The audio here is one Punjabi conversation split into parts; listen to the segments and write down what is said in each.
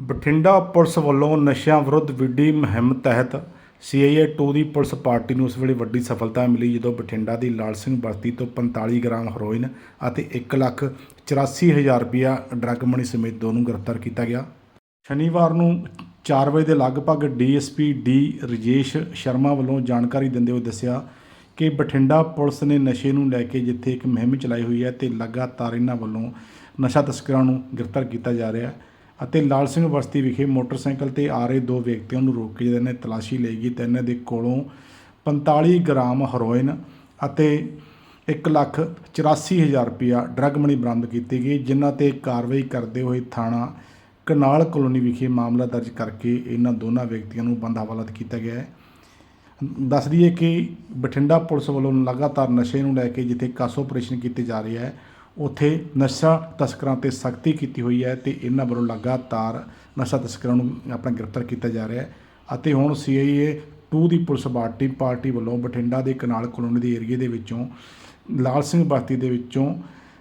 ਬਠਿੰਡਾ ਪੁਲਿਸ ਵੱਲੋਂ ਨਸ਼ਿਆਂ ਵਿਰੁੱਧ ਵਿੱਢੀ ਮੁਹਿੰਮ ਤਹਿਤ ਸੀਆਈਏ 2 ਦੀ ਪੁਲਿਸ ਪਾਰਟੀ ਨੂੰ ਉਸ ਵੇਲੇ ਵੱਡੀ ਸਫਲਤਾ ਮਿਲੀ, ਜਦੋਂ ਬਠਿੰਡਾ ਦੀ ਲਾਲ ਸਿੰਘ ਬਸਤੀ ਤੋਂ 45 ਗ੍ਰਾਮ ਹੈਰੋਇਨ ਅਤੇ 1 ਲੱਖ 84 ਹਜ਼ਾਰ ਰੁਪਇਆ ਡਰੱਗ ਮਨੀ ਸਮੇਤ ਦੋ ਨੂੰ ਗ੍ਰਿਫਤਾਰ ਕੀਤਾ ਗਿਆ। ਸ਼ਨੀਵਾਰ ਨੂੰ 4 ਵਜੇ ਦੇ ਲਗਭਗ ਡੀਐਸਪੀ ਡੀ ਰਜੇਸ਼ ਸ਼ਰਮਾ ਵੱਲੋਂ ਜਾਣਕਾਰੀ ਦਿੰਦੇ ਹੋਏ ਦੱਸਿਆ ਕਿ ਬਠਿੰਡਾ ਪੁਲਿਸ ਨੇ ਨਸ਼ੇ ਨੂੰ ਲੈ ਕੇ ਜਿੱਥੇ ਇੱਕ ਮੁਹਿੰਮ ਚਲਾਈ ਹੋਈ ਹੈ ਤੇ ਲਗਾਤਾਰ ਇਹਨਾਂ ਵੱਲੋਂ ਨਸ਼ਾ ਤਸਕਰਾਂ ਨੂੰ ਗ੍ਰਿਫਤਾਰ ਕੀਤਾ ਜਾ ਰਿਹਾ ਹੈ। ਅਤੇ ਲਾਲ ਸਿੰਘ ਬਸਤੀ ਵਿਖੇ ਮੋਟਰਸਾਈਕਲ ਤੇ ਆ ਰਹੇ ਦੋ ਵਿਅਕਤੀਆਂ ਨੂੰ ਰੋਕ ਕੇ ਜਦੋਂ ਨੇ ਤਲਾਸ਼ੀ ਲਈ ਗਈ ਤਾਂ ਇਹਨਾਂ ਦੇ ਕੋਲੋਂ 45 ਗ੍ਰਾਮ ਹੈਰੋਇਨ ਅਤੇ 1 ਲੱਖ 84 ਹਜ਼ਾਰ ਰੁਪਇਆ ਡਰੱਗ ਮਨੀ ਬਰਾਮਦ ਕੀਤੀ ਗਈ, ਜਿਨ੍ਹਾਂ ਤੇ ਕਾਰਵਾਈ ਕਰਦੇ ਹੋਏ ਥਾਣਾ ਕਨਾਲ ਕਲੋਨੀ ਵਿਖੇ ਮਾਮਲਾ ਦਰਜ ਕਰਕੇ ਇਹਨਾਂ ਦੋਨਾਂ ਵਿਅਕਤੀਆਂ ਨੂੰ ਬੰਦ ਹਵਾਲਾਤ ਕੀਤਾ ਗਿਆ ਹੈ। ਦੱਸ ਦਈਏ ਕਿ ਬਠਿੰਡਾ ਪੁਲਿਸ ਵੱਲੋਂ ਲਗਾਤਾਰ ਨਸ਼ੇ ਨੂੰ ਲੈ ਕੇ ਜਿੱਥੇ ਕਾਸ ਆਪਰੇਸ਼ਨ ਕੀਤੇ ਜਾ ਰਹੇ ਹੈ ਉੱਥੇ ਨਸ਼ਾ ਤਸਕਰਾਂ ਤੇ ਸਖਤੀ ਕੀਤੀ ਹੋਈ ਹੈ ਤੇ ਇਹਨਾਂ ਵੱਲੋਂ ਲਗਾਤਾਰ ਨਸ਼ਾ ਤਸਕਰਾਂ ਨੂੰ ਆਪਣਾ ਗ੍ਰਿਫਤਾਰ ਕੀਤਾ ਜਾ ਰਿਹਾ ਹੈ ਅਤੇ ਹੁਣ ਸੀਆਈਏ 2 ਦੀ ਪੁਲਿਸ ਪਾਰਟੀ ਪਾਰਟੀ ਵੱਲੋਂ ਬਠਿੰਡਾ ਦੇ ਕਨਾਲ ਕਲੋਨੀ ਦੇ ਏਰੀਏ ਦੇ ਵਿੱਚੋਂ, ਲਾਲ ਸਿੰਘ ਬਸਤੀ ਦੇ ਵਿੱਚੋਂ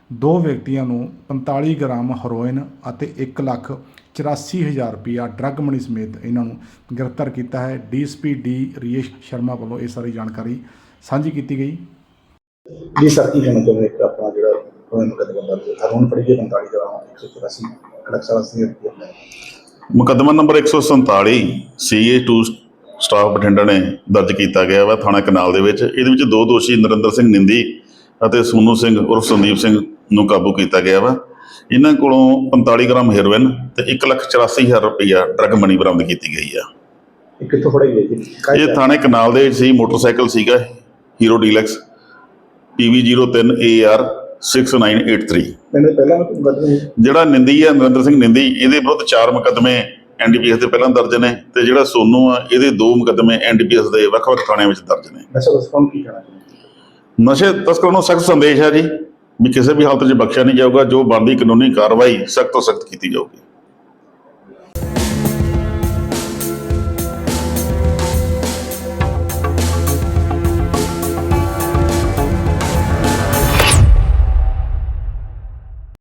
ਦੋ ਵਿਅਕਤੀਆਂ ਨੂੰ 45 ਗ੍ਰਾਮ ਹੈਰੋਇਨ ਅਤੇ 1 ਲੱਖ 84 ਹਜ਼ਾਰ ਰੁਪਇਆ ਡਰੱਗ ਮਨੀ ਸਮੇਤ ਇਹਨਾਂ ਨੂੰ ਗ੍ਰਿਫਤਾਰ ਕੀਤਾ ਹੈ। ਡੀਐਸਪੀ ਡੀ ਰਜੇਸ਼ ਸ਼ਰਮਾ ਵੱਲੋਂ ਇਹ ਸਾਰੀ ਜਾਣਕਾਰੀ ਸਾਂਝੀ ਕੀਤੀ ਗਈ। ਜੀ ਸਰ, ਕੀ ਕਹਿਣਾ ਚਾਹੁੰਦੇ ਇੱਕ ਆਪਣਾ ਜਿਹੜਾ ਉਹਨਾਂ ਨੂੰ ਕਦੇ ਬੰਦਾ ਹਰੋਨ ਪੜੀ ਗਿਆ 45 ਦਾ 184 ਕੜਕਸਾ 80 ਰੁਪਏ ਮੁਕੱਦਮਾ ਨੰਬਰ 147 CA2 ਸਟਾਫ ਬਠਿੰਡਾ ਨੇ ਦਰਜ ਕੀਤਾ ਗਿਆ ਵਾ ਥਾਣਾ ਕਨਾਲ ਦੇ ਵਿੱਚ। ਇਹਦੇ ਵਿੱਚ ਦੋ ਦੋਸ਼ੀ ਨਰਿੰਦਰ ਸਿੰਘ ਨਿੰਦੀ ਅਤੇ ਸੋਨੂ ਸਿੰਘ ਉਰਫ ਸੰਦੀਪ ਸਿੰਘ ਨੂੰ ਕਾਬੂ ਕੀਤਾ ਗਿਆ ਵਾ। ਇਹਨਾਂ ਕੋਲੋਂ 45 ਗ੍ਰਾਮ ਹੈਰੋਇਨ ਤੇ 1,84,000 ਰੁਪਇਆ ਡਰੱਗ ਮਨੀ ਬਰਾਮਦ ਕੀਤੀ ਗਈ ਆ। ਇਹ ਕਿੱਥੋਂ ਫੜਾਈ ਗਈ ਜੀ? ਇਹ ਥਾਣੇ ਕਨਾਲ ਦੇ ਸੀ ਮੋਟਰਸਾਈਕਲ ਸੀਗਾ ਹੀਰੋ ਡੀਲਕਸ PV03AR 6983 ਮੈਨੂੰ ਪਹਿਲਾਂ ਮੁਕੱਦਮੇ ਜਿਹੜਾ ਨਿੰਦੀ ਆ ਨਰਿੰਦਰ ਸਿੰਘ ਨਿੰਦੀ ਇਹਦੇ ਵਿਰੁੱਧ ਚਾਰ ਮੁਕੱਦਮੇ ਐਨਡੀਪੀਐਸ ਦੇ ਪਹਿਲਾਂ ਦਰਜ ਨੇ ਤੇ ਜਿਹੜਾ ਸੋਨੂ ਆ ਇਹਦੇ ਦੋ ਮੁਕੱਦਮੇ ਐਨਡੀਪੀਐਸ ਦੇ ਵੱਖ-ਵੱਖ ਥਾਣਿਆਂ ਵਿੱਚ ਦਰਜ ਨੇ ਨਸ਼ਾ ਦਸਤਾਂ ਕੀ ਕਹਿਣਾ ਚਾਹੁੰਦੇ ਨਸ਼ੇ ਤਸਕਰਾਂ ਨੂੰ ਸਖਤ ਸੰਦੇਸ਼ ਹੈ ਜੀ ਵੀ ਕਿਸੇ ਵੀ ਹਾਲਤ 'ਚ ਬਖਸ਼ਿਆ ਨਹੀਂ ਜਾਊਗਾ ਜੋ ਬਣਦੀ ਕਾਨੂੰਨੀ ਕਾਰਵਾਈ ਸਖਤ ਤੋਂ ਸਖਤ ਕੀਤੀ ਜਾਊਗੀ